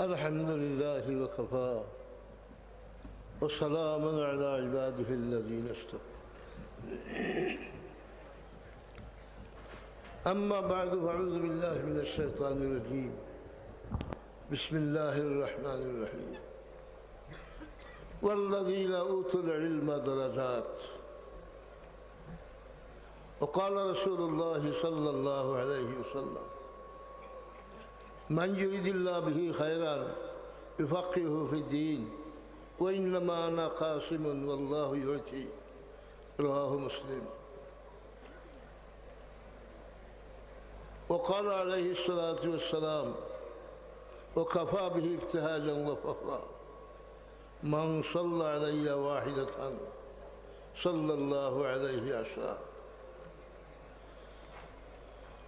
الحمد لله وكفى. وسلام على عباده الذين اصطفى. أما بعد فأعوذ بالله من الشيطان الرجيم. بسم الله الرحمن الرحيم. والذين أوتوا العلم درجات. وقال رسول الله صلى الله عليه وسلم من يريد الله به خيرا يفقهه في الدين وإنما أنا قاسم والله يعطي رواه مسلم وقال عليه الصلاة والسلام وكفى به ابتهاجا وفخرا من صلى علي واحدة صلى الله عليه عشرا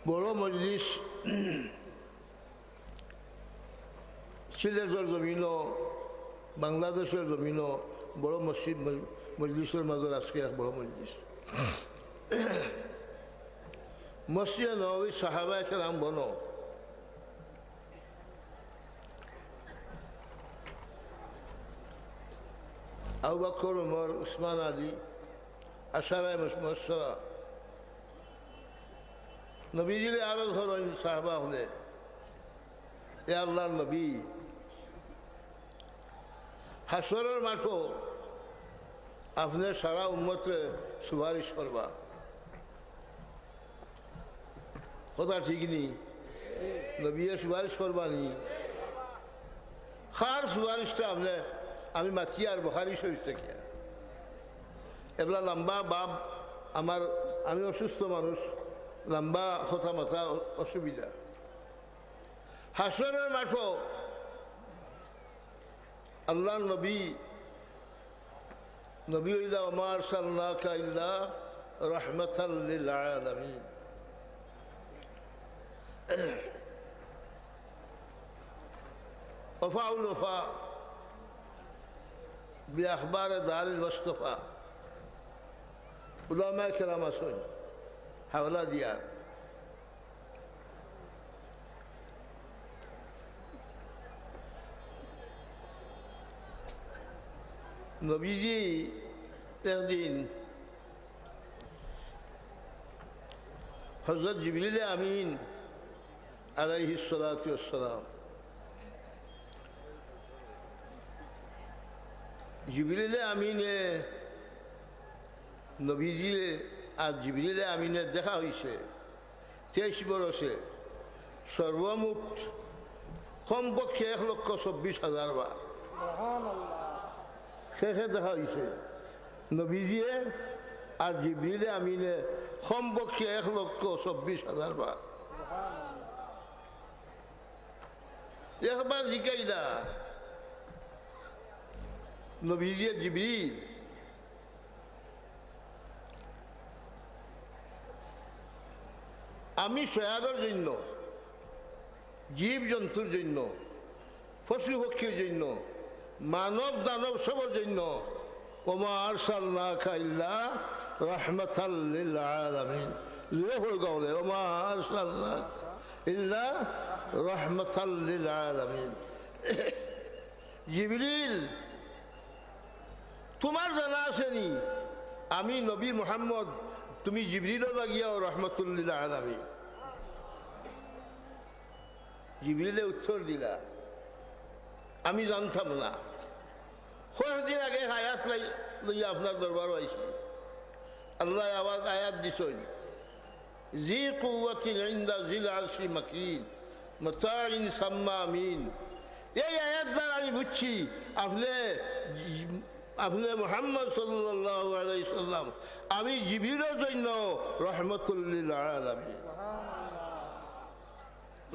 বড় মজলিস সিলেটের জমিনও বাংলাদেশের জমিনও বড় মসজিদ মজলিসের মাজর আজকে এক বড় মজলিস। মসজিদ নবী সাহাবা কেরাম বন। আবু বকর, উমর, উসমান, আলী আশারায় মশরা নবীজিরে আরও ধরেন সাহাবা হলে। এ আল্লাহ নবী। হাসরের মাঠও আপনি সারা উন্মতরে সুপারিশ করবা। কথা ঠিক নি? নবীয়ে সুপারিশ করবা নি? খার সুপারিশটা আপনি আমি মাতি আর বখারি শরীফ থেকে। এগুলা লম্বা বাপ আমার, আমি অসুস্থ মানুষ, লম্বা কথা মাথা অসুবিধা। হাসনের মাঠও আল্লাহ নবী নবী ইল্লা ওমার সাল্লাকা ইল্লা রহমতাল্লিল আলামিন وفاء الوفاء بأخبار دار المصطفى علماء كرام أسون حول ديار নবীজি একদিন হজরত জিবলিল আমিন আলাইহি সালাম জিবলিলে আমিনে নবীজি আর জিবলিলে আমিনে দেখা হয়েছে তেইশ বরসে সর্বমুঠ কমপক্ষে এক লক্ষ চব্বিশ হাজার বার। শেষে দেখা হয়েছে নবীজিয়ে আর জিবরিলে আমিনে কমপক্ষে এক লক্ষ চব্বিশ হাজার বার একবার জিকাইলা। নবীজিয়ে জিবরিল আমি সয়াগর জন্য জীব জন্তুর জন্য পশু পক্ষীর জন্য মানব দানব সবার জন্য। ওমা আরসাল্লা খাইল্লা রহমতাল্লিল আলামিন। জুড়ে হয়ে গাওলে ওমা আরসাল্লা ইল্লা রহমতাল্লিল আলামিন। জিবরিল, তোমার জানা আসেনি। আমি নবী মোহাম্মদ, তুমি জিবরিলও লাগিয়াও রহমতুল্লিল আলামিন। জিবরিলে উত্তর দিলা। আমি জানতাম না। কয়েকদিন আগে আয়াত লইয়া আপনার দরবার আইছি। আল্লাহ আওয়াজ আয়াত দিছই জি কুয়াতিল ইন্দা জিল আরশি মাকিন, মতাইন সাম্মা আমিন। এই আয়াত দ্বারা আমি বুঝছি, আপনি আপনি মোহাম্মদ সাল্লাহ আলাইসাল্লাম আমি জীবিরের জন্য রহমতুল্লিল আলামিন।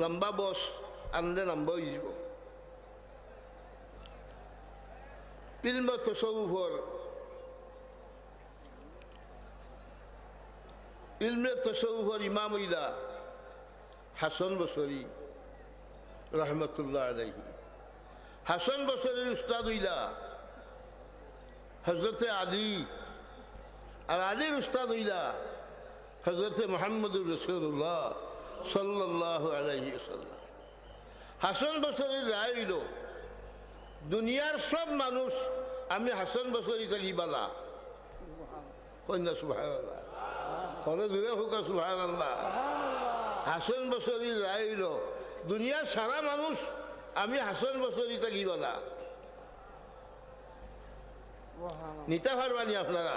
লম্বা বস, আনলে লম্বা হয়ে যাব। ইলম তসৌফর ইলমে তসৌফর ইমাম ইলা হাসন বসরি রহমতুল্লাহ আলাইহি হাসন বসরির উস্তাদ ইলা হজরতে আলী আর আলীর উস্তাদ ইলা হজরতে মোহাম্মদুর রসুল্লাহ সাল্লাহ আলহি সাল্লাম হাসন বছরের রায় হইল দুনিয়ার সব মানুষ আমি হাসন বছরই থাকি বালা। কন্যা সুভাষ হলে দূরে হোক সুভাষ আল্লাহ হাসন বছরীর রায় হইল। দুনিয়ার সারা মানুষ আমি হাসন বছরই থাকি বালা। নিতে পারবানি আপনারা।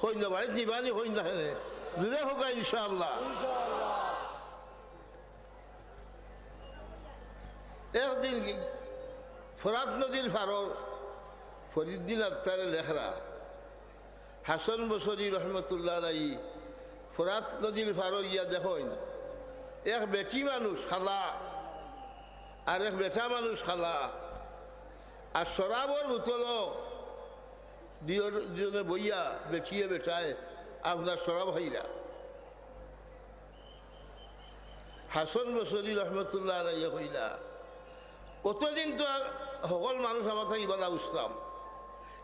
সৈন্য বাড়িত নিবানি সৈন্য হেনে দূরে হোক ইনশাআল্লাহ। একদিন ফরাত নদীর ফারর ফরিদ্দিন আক্তারে লেখরা, হাসন বসরি রহমতুল্লাহ আলাই ফরাত নদীর ফারর ইয়া দেখেন এক বেটি মানুষ খালা, আর এক বেটা মানুষ খালা, আর শরাবর বোতল দুজনে বইয়া বেঠিয়ে বেটায় আপনার সরাব হাইরা। হাসন বসরি রহমতুল্লাহ আলাই হইলা, অতদিন তো সকল মানুষ আমার থাকি বলা বুঝতাম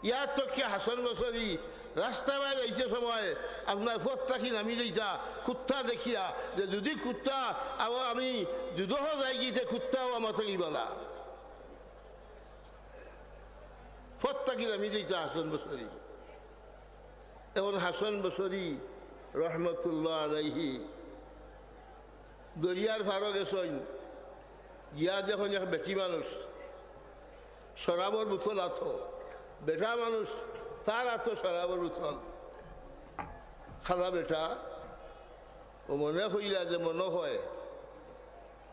ইয়ার তো কি হাসন বসরি রাস্তা বাইরে যাইতে সময় আপনার পথ থাকি নামি যাইতা কুত্তা দেখিয়া, যে যদি কুত্তা আবার আমি দুদহ যাই গিয়েছে কুত্তাও আমার থাকি বলা। পথ থাকি নামি যাইতা হাসন বসরি এখন হাসন বসরি রহমতুল্লাহ আলাইহি। দরিয়ার ফারো গেছেন গিয়া যখন এক বেটি মানুষ। শরাবর বোতল আতো। বেটা মানুষ, তার আতো শরাবর বোতল খালা বেটা, ও মনে হইলা যে মনে হয়,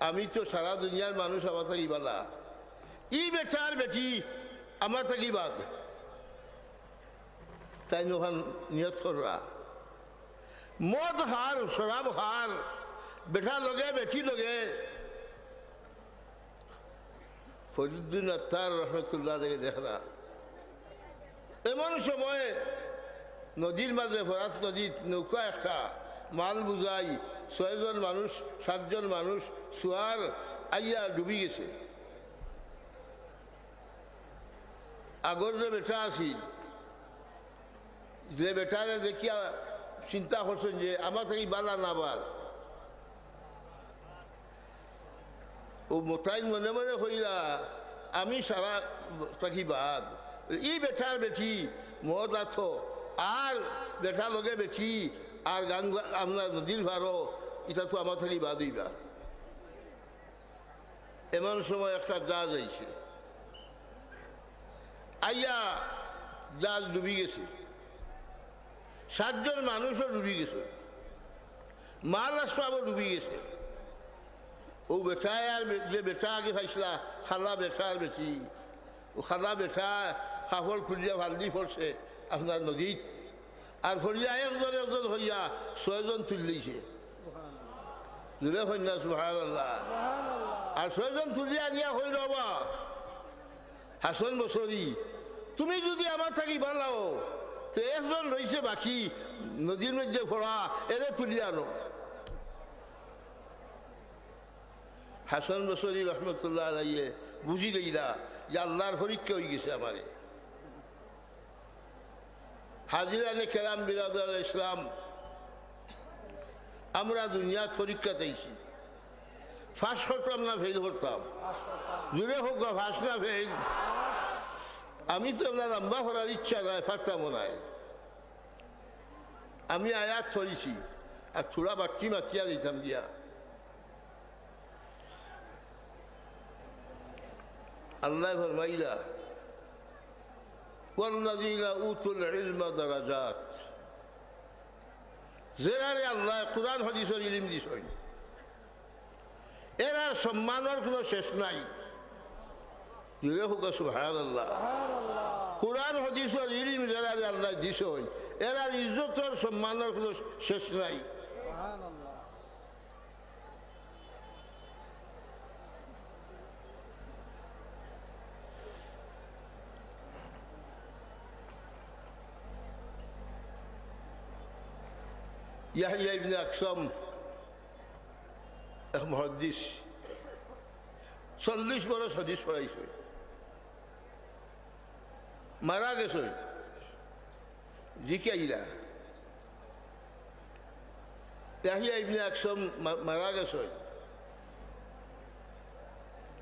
আমি তো সারা দুনিয়ার মানুষ আমার থাকি বালা। ই বেটার বেটি, আমার থাকি বাদ তাই যখন নিয়ত কররা। মদ হার, শরাব হার, বেটা লগে, বেটি লগে ফরিদ্দিন আত্মার রহমতুল্লাহ থেকে দেখরা এমন সময়ে নদীর মাঝে, ফরাত নদীত নৌকা একটা, মাল বুঝাই, ছয়জন মানুষ, সাতজন মানুষ, সোয়ার আইয়া ডুবি গেছে। আগর যে বেটা আছিল, যে বেটারে দেখিয়া চিন্তা করছেন যে, আমার থেকে বালা না বাল। ও মোতাই মনে মনে হইলা, আমি সারা থাকি বাদ ই বেটার বেটি মদ আথো আর বেটা লগে বেটি আর গান আপনার নদীর ভারো এটা তো আমার থাকি বাদ হইবা। এমন সময় একটা জাহাজ আইছে। আইয়া জাহাজ ডুবি গেছে। সাতজন মানুষও ডুবি গেছে। মাল আসবাবও ডুবি গেছে। ও বেটায় আর যে বেটা আগে পাইছিলা খালা বেটা আর বেটি ও খালা বেটা কাপড় খুলিয়া ভালদি পড়ছে আপনার নদীত আর ফরিয়া একজন একজন হইয়া ছয়জন তুলিছে জুড়ে হইনা সুহান আল্লাহ আর ছয়জন তুলিয়া নিয়া হইল বা হাসন বছরি তুমি যদি আমার থাকি বানাও তো একজন রয়েছে বাকি নদীর মধ্যে ফোড়া এরে তুলিয়া আনো হাসান বসরি রহমতুল্লাহ আলাইয়ে বুঝি গইলা যে আল্লাহর পরীক্ষা হয়ে গেছে আমারে। হাজিরানে কেরাম বিরাদার ইসলাম, আমরা দুনিয়াত পরীক্ষা দিয়েছি। ফাঁস করতাম না, ফেল করতাম। জুড়ে হোক বা ফাঁস না, ফেল। আমি তো আপনার লম্বা করার ইচ্ছা নয় পারতাম নয় আমি আয়াত ছড়িছি আর থোড়া বাট্টি মাতিয়া দিতাম দিয়া। আল্লাহ ফরমাইলা والذين اوتوا العلم درجات জেরারে আল্লাহ কোরআন হাদিসের ইলিম দিছই এর আর সম্মানের কোনো শেষ নাই জুড়ে হোক সুহান আল্লাহ কোরআন হাদিসের ইলিম জেরারে আল্লাহ দিছই এর আর ইজ্জতের সম্মানের কোনো শেষ নাই ইয়াহিয়া ইবনে আকসাম এক মহাদিস, চল্লিশ বরস হদিস পড়াইছে। মারা গেছে। জিকাইলা ইয়াহিয়া ইবনে আকসাম মারা গেছে।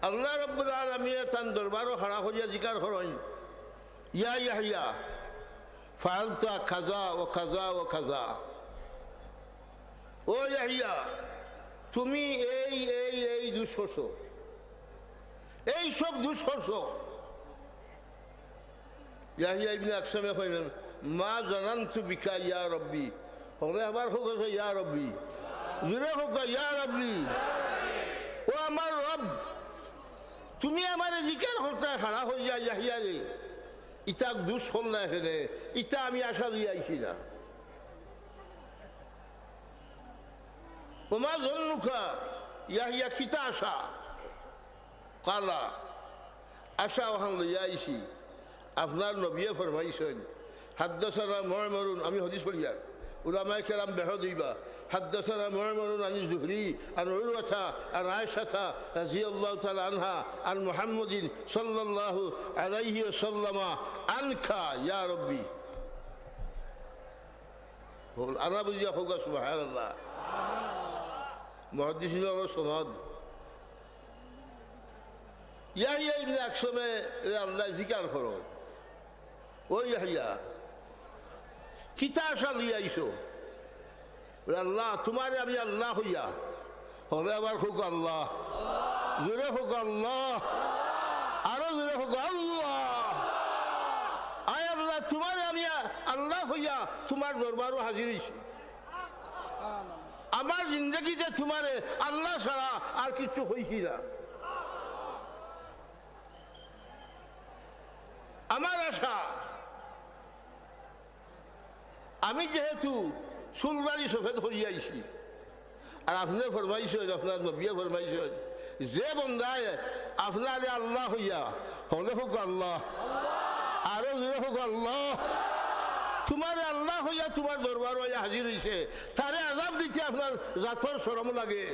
আল্লাহ রব্বুল আলমিয়ে তান দরবারও খাড়া করিয়া জিকার করেন। ইয়া ইয়াহিয়া ফালতা খাজা ও খাজা ও খাজা। ও ইয়াহিয়া, তুমি এই এই এই দুষ এই সব করছ ইয়াহিয়া ইবনে আকসামে মা জানান্তু বিকা ইয়া রব্বি। হলে আবার হোক ইয়া রব্বি। জুড়ে হোক ইয়া রব্বি। ও আমার রব, তুমি আমার জিকার করতে খাড়া হয়ে যা ইয়াহিয়া রে ইটাক দুষ করলে এখানে ইটা আমি আশা দিয়ে আইছি না। ওমা জন্নুকা ইয়াহিয়া খিতা আশা কালা আশা ওখান লইয়া আইছি আপনার নবিয়ে ফরমাইছেন হাদ্দাসারা মরমরুন আমি হদিস পড়িয়ার উলামায়ে কেরাম বেহ দিবা حدثنا معمر عن الزهري عن عروة عن عائشة رضي الله تعالى عنها عن محمد صلى الله عليه وسلم عنك يا ربي أنا بجي أخوك سبحان الله মহাদিসুল সনদ ইয়াহিয়া ইবনে আকসমে আল্লাহ জিকার করো। ও ইয়াহিয়া কিতা আশা লই আইসো আল্লাহ, তোমারে আমি আল্লাহ হইয়া। হলে আবার হোক আল্লাহ, জোরে হোক আল্লাহ, আরও জোরে হোক আল্লাহ। আয় আল্লাহ, তোমারে আমি আল্লাহ হইয়া তোমার দরবারও হাজির হয়েছি আমার জিন্দগিতে তোমারে আল্লাহ ছাড়া আর কিছু হয়েছি না। আমার আশা, আমি যেহেতু চুলবাড়ি সফেদ করিয়াইছি আর আপনি ফরমাইছেন আপনার নবিয়ে ফরমাইছেন যে বন্ধায় আপনারে আল্লাহ হইয়া, হলে হোক আল্লাহ, আরও হোক আল্লাহ। তোমার আল্লাহ হইয়া তোমার দরবার হইয়া হাজির হয়েছে তারে আজাব দিতে আপনার জাতর সরম লাগে।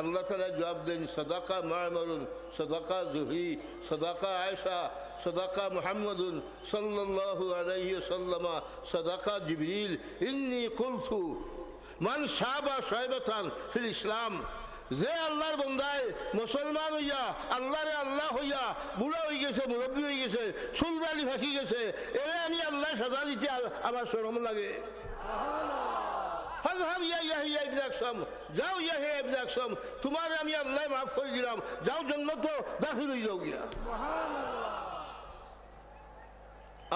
আল্লাহ তালা জবাব দেন, সদাকা মারমরুন সদাকা জুহি, সদাকা আয়সা সদাকা মুহাম্মদুন সাল্লাল্লাহু আলাইহি সাল্লামা সদাকা জিবরিল, ইন্নি কুলথু মান সাবা সাহেবাতান ফিল ইসলাম। যে আল্লাহর বন্দায় মুসলমান হইয়া, আল্লাহরে আল্লাহ হইয়া বুড়া হয়ে গেছে, মুরব্বী হয়ে গেছে চুলদালি ফাঁকি গেছে, এরে আমি আল্লাহ সাজা দিতে আমার শরম লাগে। ইয়া আমি মাফ দিলাম দাখিল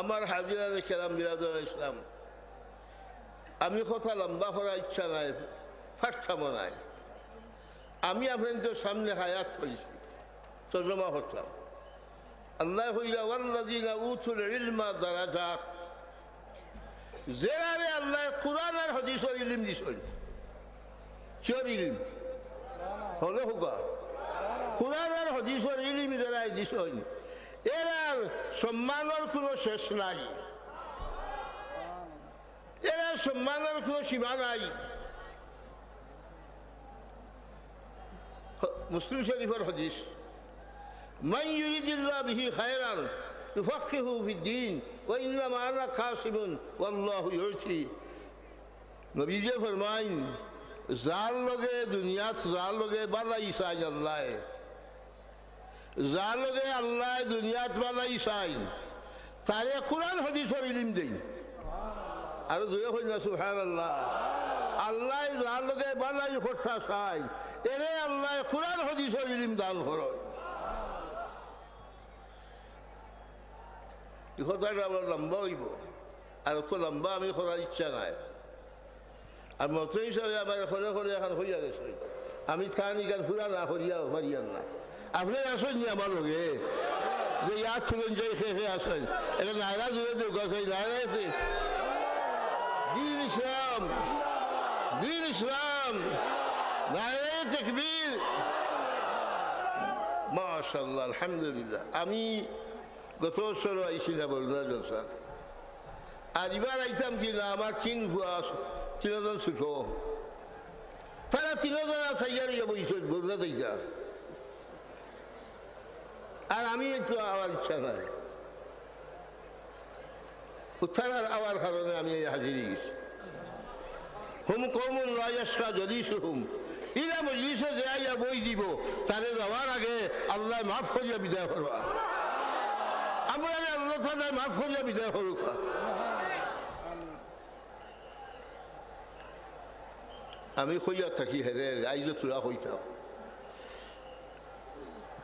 আমার হাজিরা বিরাদর ইসলাম, আমি কথা লম্বা করার ইচ্ছা নাই ফাটখামো নাই আমি আপনাদের সামনে হায়াত করেছি। তর্জমা করতাম। আল্লাহ হইলা, ওয়াল্লাযীনা উতুল ইলমা দারাজাত জেরারে আল্লাহ কোরআন আর হাদিসের ইলিম দিছেন কিয়র ইলিম? হলে হোকা কোরআন আর হাদিসের ইলিম যারা দিছেন এর আর সম্মানের কোনো শেষ নাই। এর সম্মানের কোনো সীমা নাই। মুসলিম শরীফের হদিস মাই লগে দুনিয়াত লগে বালাই চাই আল্লাহ লগে দুনিয়াত বালাই চাই তারে কোরআন, হদিসর ইলিম দেই। আর দুয়ে হইনা সুবহানাল্লাহ। আল্লাহ যার লগে বালাই খোটা চাই এরে আল্লাহ, কোরআন হদিসর ইলিম দান এই কথাটা আমার লম্বা হইব। আর অত লম্বা আমি করার ইচ্ছা নাই। আর মতো হিসাবে আমার খোঁজে খোঁজে এখন হইয়া গেছে। আমি খান ইখান ফুরা না করিয়া পারিয়ান না। আপনি আসেন নি আমার লগে। যে ইয়ার তুলেন যে খেয়ে আসেন। এটা নায়রা জুড়ে দেব গাছ নায়রা আছে দিন ইসলাম দিন ইসলাম। নায়রা তকবীর মাশাল্লাহ আলহামদুলিল্লাহ আমি গত বছর আইছিলাম বরুণা জলসার আর এবার আইতাম কি না আমার তিন ভুয়া তিনজন ছোট তারা তিনজন থাইয়ার ইয়ে বইছে বরুণা দিকা আর আমি একটু আওয়ার ইচ্ছা নাই উত্থান আর আওয়ার কারণে আমি এই হাজিরি গেছি হুম কৌমুন রাজাসকা যদি হুম ইরা মজলিসে আইয়া বই দিব, তারে যাওয়ার আগে আল্লাহ মাফ করিয়া বিদায় করবা। আমরা আল্লাহ তালা মাফ করিয়া বিদায় করুক। আমি কইয়া থাকি হেরে আইজ তোরা হইতাম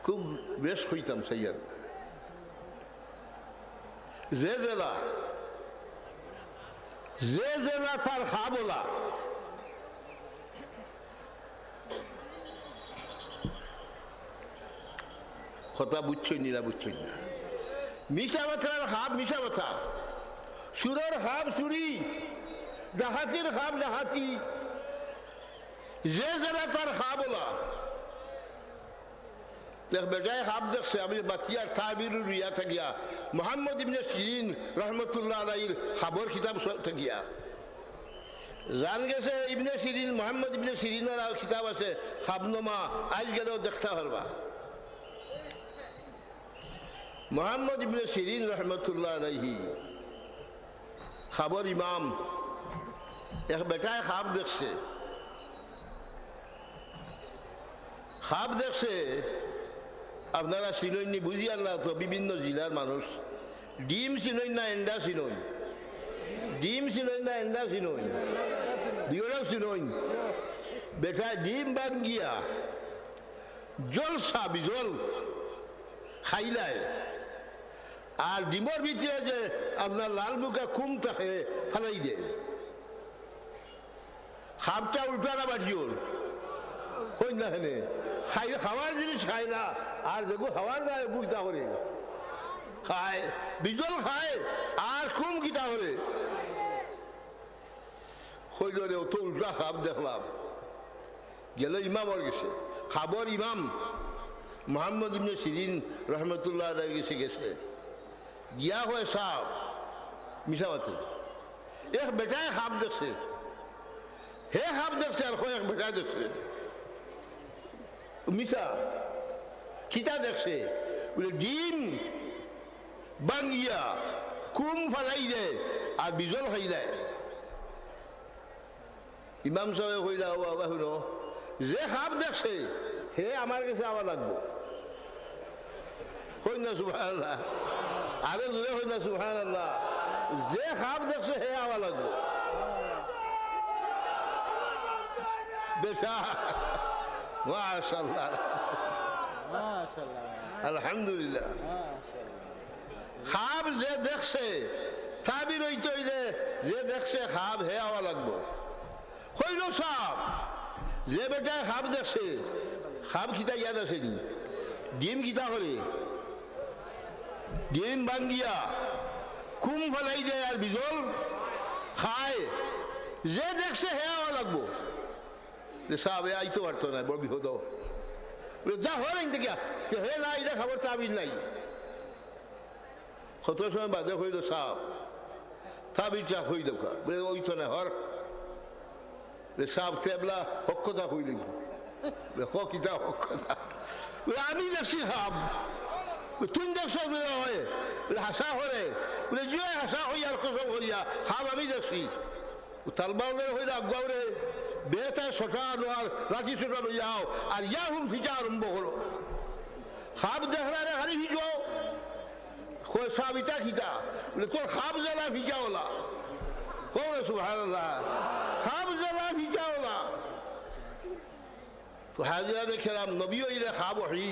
খুব বেশ হইতাম সাইয়ার। যে জেলা যে জেলা তার খাবলা কথা বুঝছই নি বুঝছই না। মিশা মাথার হাব মিশা মাথা সুরের হাব চুরি ডাহাতির হাব ডাহাতি যে জেলা তার খাবলা দেখ বেটায় হাব দেখছে, আমি বাতিয়ার তাবির রিয়া থাকিয়া, মোহাম্মদ ইবনে সিরিন রহমতুল্লাহ আলাইর কিতাব থাকিয়া। জান গেছে ইবনে সিরিন, মোহাম্মদ ইবনে সিরিনের কিতাব আছে খাবনমা আজ গেলেও দেখতে পারবা। মোহাম্মদ ইবনে সিরিন রহমতুল্লাহ আলাইহি। খাবর ইমাম। এক বেটায় খাব দেখছে। খাব দেখছে। আপনারা চিনইনি বুঝিয়ার না, তো বিভিন্ন জেলার মানুষ। ডিম চিনই না, এন্ডা চিনই ডিম চিনই না, এন্ডা চিনই দুইটাও চিনই বেটা ডিম বান গিয়া জল চাবি জল খাইলাই আর ডিমর ভিতরে যে আপনার লাল মুখা কুম থাকে ফেলাই দে খাপটা উল্টানা বাজিওল কই না হেনে খাই, খাওয়ার জিনিস খায় না। আর দেখো, খাওয়ার গায়ে বুকটা করে। খায়, বিজল খায়, আর খুম কিতা করে? কইলে অত উল্টা খাপ দেখলাম। গেল ইমামর গেছে খাবর ইমাম। মোহাম্মদ ইবনে সিরিন রহমতুল্লাহ গেছে গেছে। গিয়া হয় সাপ। মিশাওয়াতে এক বেটায় খাপ দেখছে। হে খাপ দেখছে আর এক বেটা দেখছে। মিশা খিতা দেখছে। বলে, ডিম বাঙ্গিয়া, কুম ফালাই দেয় আর বিজল খাই দেয় ইমাম সাহেব হইলা ও বাবা, শুনো, যে সাপ দেখছে, হে আমার কাছে আবার লাগবো। সুহান আল্লাহ আরে জোরে হই না সুহান আল্লাহ যে সাপ দেখছে হে আবার লাগবো। বেশা। মাশাল্লাহ মাশাআল্লাহ। আলহামদুলিল্লাহ। খাব যে দেখছে তাবি রইতে যে যে দেখছে খাব হে আওয়া লাগবো। হইল সাপ। যে বেটায় খাব দেখছে খাব খিতা ইয়াদ আছে নি ডিম কিতা করে? ডিম ভাঙ্গিয়া কুম ফেলাই দেয় আর বিজল খায়। যে দেখছে হে আওয়া লাগবো। যে এ আইতে পারতো না বড় বলে, যা হয় নাই থেকে হে না এটা খাবার তাবিজ নাই। কত সময় বাজে হইল সাপ। তাবিজটা হইল কা বলে ওই তো না হর। সাপ তেবলা হক্ষতা হইল আমি দেখছি সাপ। বলে, তুমি দেখছ বলে হয় বলে হাসা হরে বলে যে হাসা হই আর কসম হইয়া সাপ আমি দেখছি তালবাউলের হইলে আগুয়ারে বেতা ছোটানো আর লাঠি ছোটানো যাও আর ইয়া হুম ফিচা আরম্ভ হলো সাপ দেখলারে হারি ফিচো কই সাপ ইটা খিতা বলে তোর সাপ জ্বালা ফিচা ওলা কৌন সুহান সাপ জ্বালা ফিচা ওলা তো হাজিরা দেখলাম নবী হইলে খাব হই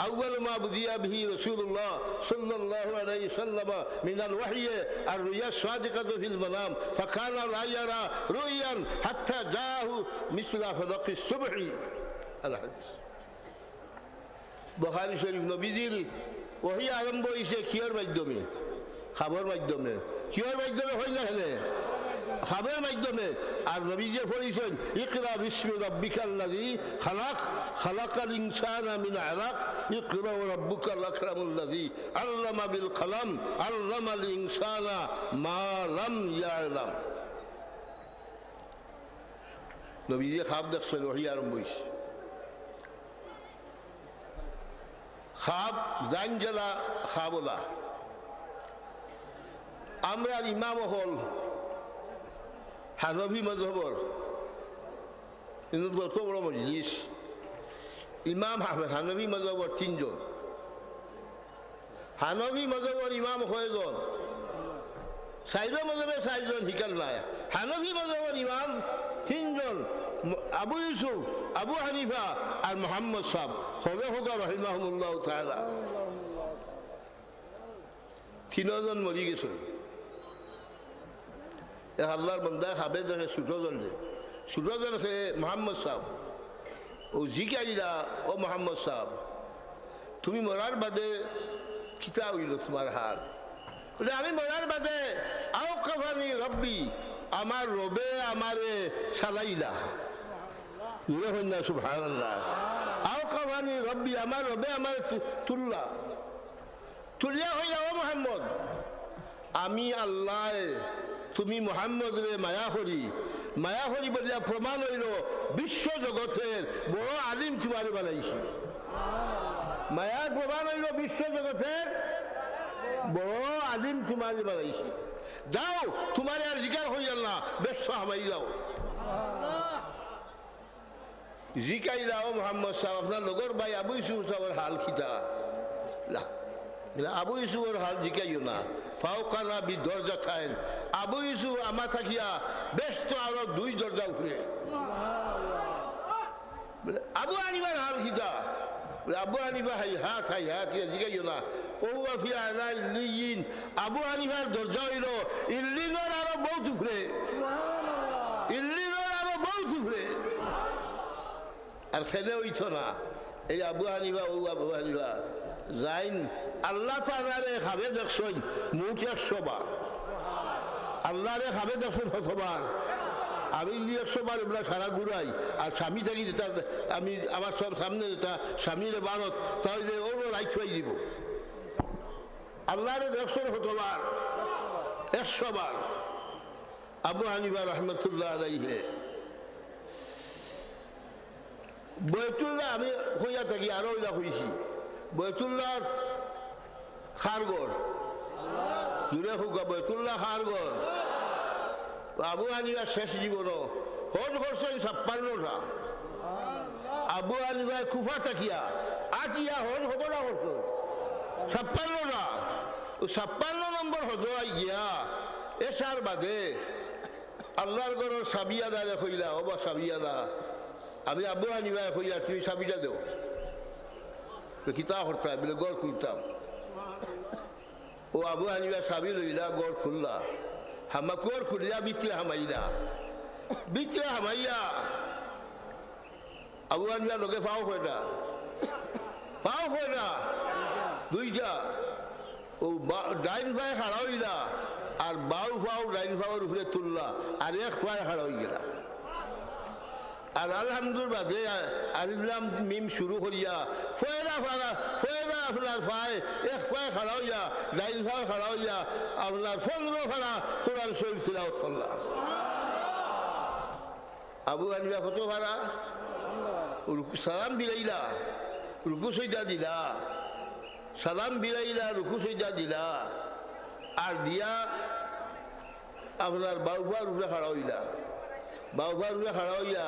أول ما بدي به رسول الله صلى الله عليه وسلم من الوحي الرؤيا الصادقة في المنام فكان لا يرى رؤيا حتى جاءه مثل فلق الصبح الحديث বখারি শরীফ নবীজির ওহি আরম্ভ হয়েছে কিয়র মাধ্যমে খাবার মাধ্যমে কিয়র মাধ্যমে হয় না হেলে খাবের মাধ্যমে। আর নবী যে পড়িছেন ইকরা বিস্মি রব্বিকাল্লাযী খালাক, খালাকাল ইনসানা মিন আলাক, ইকরা রাব্বুকাল আকরামুল্লাযী আল্লামা বিল কলম আল্লামাল ইনসানা মা লাম ইয়ালাম। নবী যে খাব দেখছেন, ওহি আরম্ভ হইছে। খাব জাঞ্জলা খাবলা। আমরা ইমাম হল হানভি মজহবর বড় মজলিস ইমাম হানভি মজহবর তিনজন হানভি মজহবর ইমাম কয়জন চাইজ মজহবে চারজন শিকাল নাই হানভি মজহবর ইমাম তিনজন আবু ইউসুফ আবু হানিফা আর মোহাম্মদ সাহ হবে হোকা রহিমাহমুল্লাহ তিনজন মরি গেছে এ আল্লাহর বন্দা খাবে দেখে ছোটজন রে। ছোটজন সে মোহাম্মদ সাহ ও জিকাইলা ও মোহাম্মদ সাহ তুমি মরার বাদে কিতা হইল তোমার হার। আমি মরার বাদে আও কাফানি রব্বি, আমার রবে আমারে সালাইলা হইন না, সুবহানাল্লাহ। আও কাফানি রব্বি, আমার রবে আমার তুল্লা। তুলিয়া হইলা ও মোহাম্মদ। আমি আল্লাহ তুমি মোহাম্মদ রে মায়া করি মায়া করি বলিয়া প্রমাণ হইল বিশ্ব জগতের বড় আলিম তোমারে বানাইছি। মায়ার প্রমাণ হইল বিশ্ব জগতের বড় আলিম তোমারে বানাইছি। যাও, তোমার আর জিকার হইয়াল না, ব্যস্ত হামাই যাও। জিকাই যাও মোহাম্মদ সাহেব, আপনার লগর ভাই আবু ইসুফ সাহেবের হাল খিতা। আবু ইসুফের হাল জিকাইও না। ফাওকানা বি দরজা থাইন আবু ইসুফ আমা থাকিয়া ব্যস্ত আরও দুই দরজা বলে, আবু আনিবার হাল খিতা আবু আনিবা হাই হাত হাই হাত জিকাইও না। ও আফিয়া না ইল্লিয়িন। আবু আনিবার দরজা হইল ইল্লিনর আরও বহুত উপরে ইল্লিনর আরও বহুত উপরে আর খেলে হইত না। এই আবু হানিবা ও আবু হানিবা যাইন আল্লাহ তালারে খাবে দেখছই মুখ একশো বার। আল্লাহরে খাবে দেখছেন শতবার আমি একশো বার এগুলা সারা ঘুরাই, আর স্বামী থাকি যেটা, আমি আমার সব সামনে যেটা, স্বামীর বারত তাহলে ওরও রাইট পাই দিব। আল্লাহরে দেখছেন শতবার একশো বার। আবু হানিবা রহমতুল্লাহ আলাইহে। বয়তুল্লাহ আমি হইয়া থাকি, আরও ওইলা হইছি বয়তুল্লাহ খারগর জুড়ে হোক বয়তুল্লাহ খারগর আবু আনিবা শেষ জীবন হজ করছেন ছাপ্পান্নটা। আবু আনিবা কুফা থাকিয়া আটিয়া হজ হব না করছ ছাপ্পান্নটা। ছাপ্পান্ন নম্বর হজ গিয়া এসার বাদে আল্লাহর গড়ের সাবিয়াদারে কইলা ও বা সাবিয়াদা। আমি আব্বু হানিবা কইয়া তুমি সাবিটা দেও। কিতা করতাম বলে গড় খুলতাম ও আবু হানিবা সাবি লইলা গড় খুললা। হামা গড় খুলিয়া বিচরে হামাইলা। বিচরে হামাইয়া আবু হানিবা লগে পাও কয়টা পাও কয়টা দুইটা। ও ডাইন ভাই হারা হইলা, আর বাউ ফাও ডাইন ফাওয়ার উপরে তুললা, আর এক ফায় হারা হয়ে গেলা। আর আলহামদুল বাদে আলিলাম মিম শুরু করিয়া ফয়রা ফারা ফয়রা আপনার ফায়, এক ফায় খাড়া হইয়া ডাইন ফায় খাড়া হইয়া, আপনার পনেরো ফাড়া কোরআন শরীফ তিলাওয়াত করলা আবু আনিবা কত ভাড়া রুকু সালাম বিলাইলা, রুকু সইদা দিলা। সালাম বিলাইলা, রুকু সইদা দিলা। আর দিয়া আপনার বাউফার উপরে খাড়া হইলা। বাউফার উপরে খাড়া হইয়া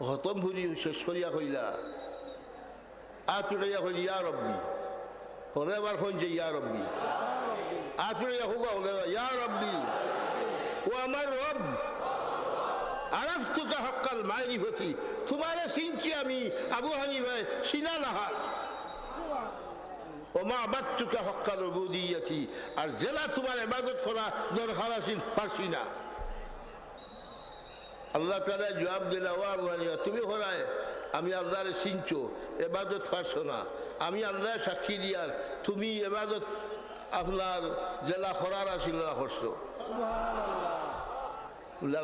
হতম ভুরি শেষ করিয়া কইলা। আতুড়াইয়া কইলি, ইয়া রব্বি। হলে আবার এবার কইছে ইয়া রব্বি। আতুড়াইয়া হোক হলে ইয়া রব্বি। ও আমার রব। আরাফতুকা হক্কাল মারিফতি তোমারে চিনছি আমি, আবু হানিফায় সিনা নাহার ওমা আবাদতুকা হক্কাল উবুদিয়াতি। আর জেলা তোমার ইবাদত করা দরকার আছিল পারছি না। আল্লাহ তালা জবাব দিলা তুমি হরায়, আমি আল্লাহরে চিনছো, এবাদত পারছ না। আমি আল্লাহ সাক্ষী দিয়ার, তুমি এবাদত আপনার জেলা হরার আসিল না হরছো।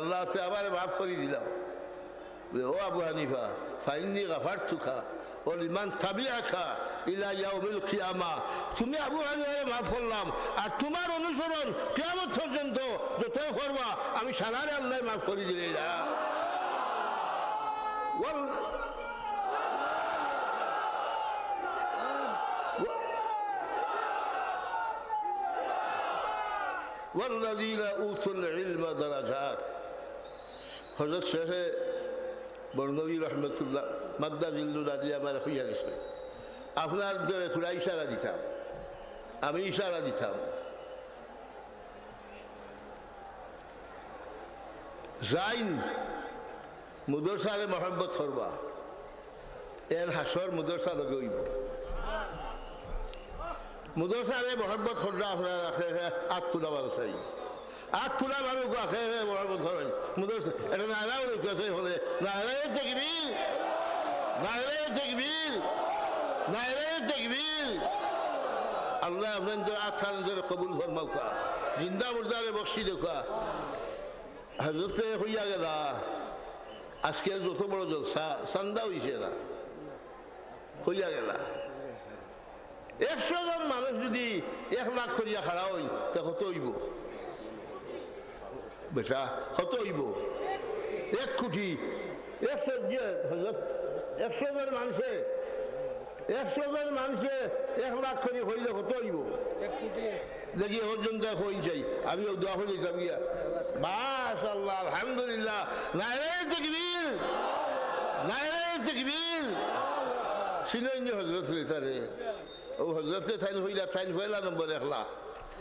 আল্লাহ আবার মাফ করে দিলাম। ও আবু হানিফা ফাইনি গাফার তুখা ও ইমান তাবিয়াখা ইলা ইয়াউমিল কিয়ামা তুমি আবু হানিফারে মাফ করলাম আর তোমার অনুসরণ কিয়ামত পর্যন্ত যত করবা আমি সারারে আল্লাহ মাফ করে দিলে যা ওয়াল والذين أوتوا العلم درجات হজরত শেখে বর্ণবী রহমতুল্লাহ, মাদ্দা জিল্লু রাজি আমার হইয়া গেছে। আপনার ধরে খুঁড়া ইশারা দিতাম, আমি ইশারা দিতাম। যাইন, মুদরসারে মহব্বত করবা। এর হাসর মুদরসা লগে হইব। মুদরসারে মহব্বত করলে আপনার আট তুলা বারো চাই। আট তুলা মহব্বত করেন মুদরসা এটা নাহরা কেসে হলে। নাহরে তেকবীর নাহরে তেকবীর নাহরে তেকবীর আল্লাহ আপনাদের আখান কবুল ফরমাউকা জিন্দা মুর্দারে বক্সি দেখা। হজরতে হইয়া গেলা। আজকে যত বড় জলসা সান্দা হইছে না। হইয়া গেলা। একশো জন মানুষ যদি এক লাখ করিয়া খাড়া হই তা কত হইব। বেটা কত হইব? এক কোটি। একশো হজরত একশো জন মানুষে একশো জন মানুষে এক লাখ করি হইলে কত হইব? দেখি পর্যন্ত হই যাই আমি দোয়া হয়ে যাবি মাশাল্লাহ আলহামদুলিল্লাহ। নাইরে তকবীর নাইরে তকবীর। সিনন্য হজরত রেতারে ও হজরতে থাইন হইলা থাইন হইলা নম্বর একলা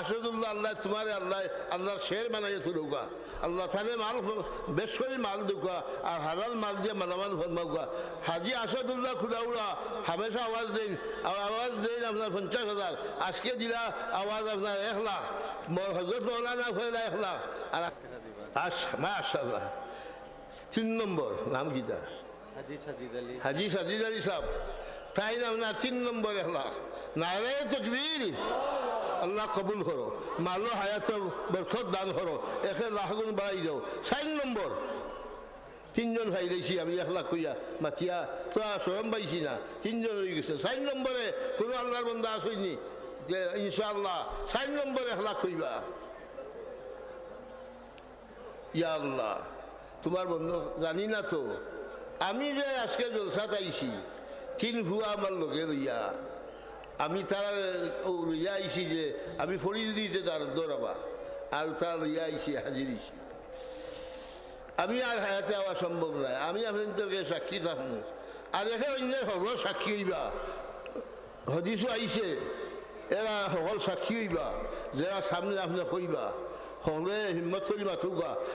আসাদুল্লাহ আল্লাহ তোমার আল্লাহ আল্লাহর শের বানাই তুলুকা আল্লাহ তাহলে মাল বেশ করে মাল দুকা আর হালাল মাল দিয়ে মালামাল ফরমাউকা হাজি আসাদুল্লাহ খুলাউড়া হামেশা আওয়াজ দিন আওয়াজ দিন আপনার পঞ্চাশ হাজার। আজকে দিলা আওয়াজ আপনার এক লাখ। হজরত মৌলানা হইলা এক লাখ। আর আচ্ছা মাশাল্লাহ তিন নম্বর নাম গীতা হাজি সাজিদ আলী। হাজি সাজিদ আলী সাহেব। তাই নাম না তিন নম্বর এখলাস নারে তকবীর। আল্লাহ কবুল করো। মালো হায়াত বরকত দান করো। একে লাখ গুণ বাড়াই দাও। চার নম্বর, তিনজন ভাই রয়েছি, আমি এক লাখ কইয়া মাতিয়া তো স্বয়ং পাইছি না, তিনজন হয়ে গেছে। চার নম্বরে, কোনো আল্লাহর বন্ধা আসেনি যে ইনশাআল্লাহ, চার নম্বরে এক লাখ কইবা। ইয়া আল্লাহ, তোমার বন্ধু জানি না তো। আমি যে আজকে জলসাত আইছি, তিন ভুয়া আমার লগে লইয়া আমি তার, ও লইয়া যে, আমি ফড়ি দিতে তার দৌড়াবা আর তার লইয়া আইছি হাজির আইছি আমি আর হায়াতে আওয়া সম্ভব নয়, আমি আপনাদেরকে সাক্ষী থাকব। আর একে অন্য হল সাক্ষী হইবা। হদিসও আইছে, এরা সকল সাক্ষী হইবা, যারা সামনে আপনি কইবা হলে হিম্মত করি মাথুকা